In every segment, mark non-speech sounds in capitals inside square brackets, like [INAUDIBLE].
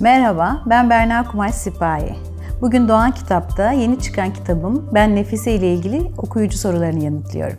Merhaba, ben Berna Kumaş Sipahi. Bugün Doğan Kitap'ta yeni çıkan kitabım Ben Nefise ile ilgili okuyucu sorularını yanıtlıyorum.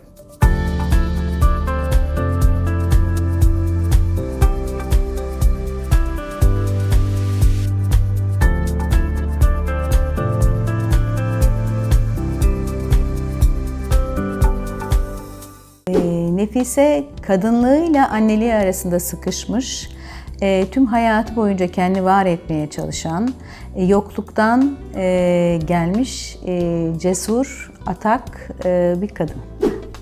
Ee, Nefise kadınlığıyla anneliği arasında sıkışmış, e, tüm hayatı boyunca kendi var etmeye çalışan, e, yokluktan e, gelmiş e, cesur, atak e, bir kadın.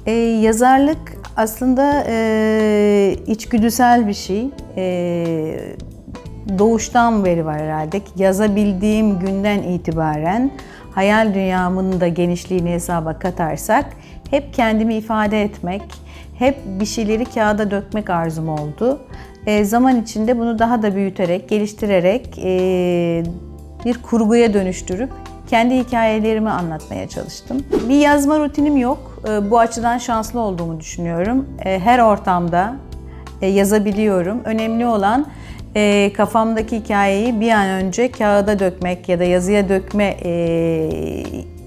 E, yazarlık aslında e, içgüdüsel bir şey. E, doğuştan beri var herhalde. Yazabildiğim günden itibaren hayal dünyamın da genişliğini hesaba katarsak hep kendimi ifade etmek, hep bir şeyleri kağıda dökmek arzum oldu. E, zaman içinde bunu daha da büyüterek, geliştirerek e, bir kurguya dönüştürüp kendi hikayelerimi anlatmaya çalıştım. Bir yazma rutinim yok. E, bu açıdan şanslı olduğumu düşünüyorum. E, her ortamda e, yazabiliyorum. Önemli olan e, kafamdaki hikayeyi bir an önce kağıda dökmek ya da yazıya dökme e,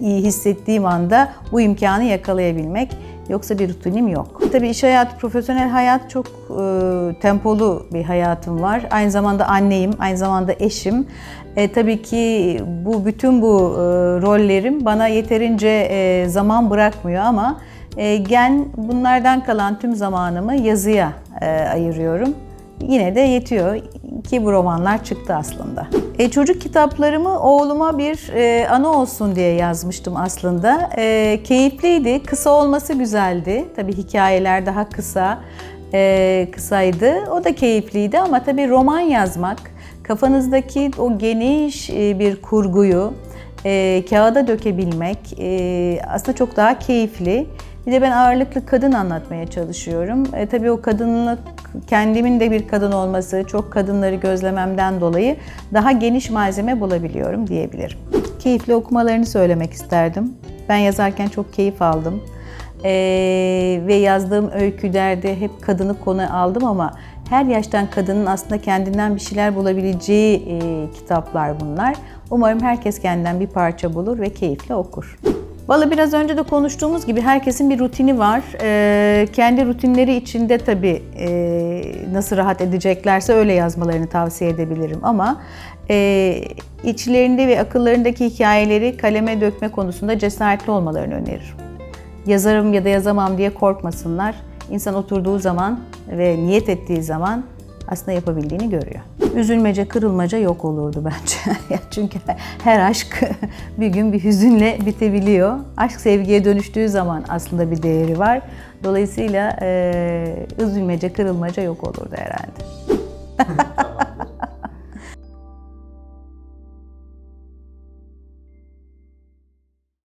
iyi hissettiğim anda bu imkanı yakalayabilmek. Yoksa bir rutinim yok. Tabii iş hayatı, profesyonel hayat çok e, tempolu bir hayatım var. Aynı zamanda anneyim, aynı zamanda eşim. E, tabii ki bu bütün bu e, rollerim bana yeterince e, zaman bırakmıyor ama e, gen bunlardan kalan tüm zamanımı yazıya e, ayırıyorum. Yine de yetiyor ki bu romanlar çıktı aslında. E, çocuk kitaplarımı oğluma bir e, anı olsun diye yazmıştım aslında. E, keyifliydi, kısa olması güzeldi. Tabii hikayeler daha kısa, e, kısaydı. O da keyifliydi ama tabii roman yazmak, kafanızdaki o geniş e, bir kurguyu e, kağıda dökebilmek e, aslında çok daha keyifli. Bir de ben ağırlıklı kadın anlatmaya çalışıyorum. E, tabii o kadınlık, kendimin de bir kadın olması, çok kadınları gözlememden dolayı daha geniş malzeme bulabiliyorum diyebilirim. Keyifli okumalarını söylemek isterdim. Ben yazarken çok keyif aldım. E, ve yazdığım öykülerde hep kadını konu aldım ama her yaştan kadının aslında kendinden bir şeyler bulabileceği e, kitaplar bunlar. Umarım herkes kendinden bir parça bulur ve keyifle okur. Valla biraz önce de konuştuğumuz gibi herkesin bir rutini var. Ee, kendi rutinleri içinde tabii e, nasıl rahat edeceklerse öyle yazmalarını tavsiye edebilirim. Ama e, içlerinde ve akıllarındaki hikayeleri kaleme dökme konusunda cesaretli olmalarını öneririm. Yazarım ya da yazamam diye korkmasınlar. İnsan oturduğu zaman ve niyet ettiği zaman aslında yapabildiğini görüyor. Üzülmece, kırılmaca yok olurdu bence. [LAUGHS] Çünkü her aşk [LAUGHS] bir gün bir hüzünle bitebiliyor. Aşk sevgiye dönüştüğü zaman aslında bir değeri var. Dolayısıyla e, üzülmece, kırılmaca yok olurdu herhalde. [LAUGHS]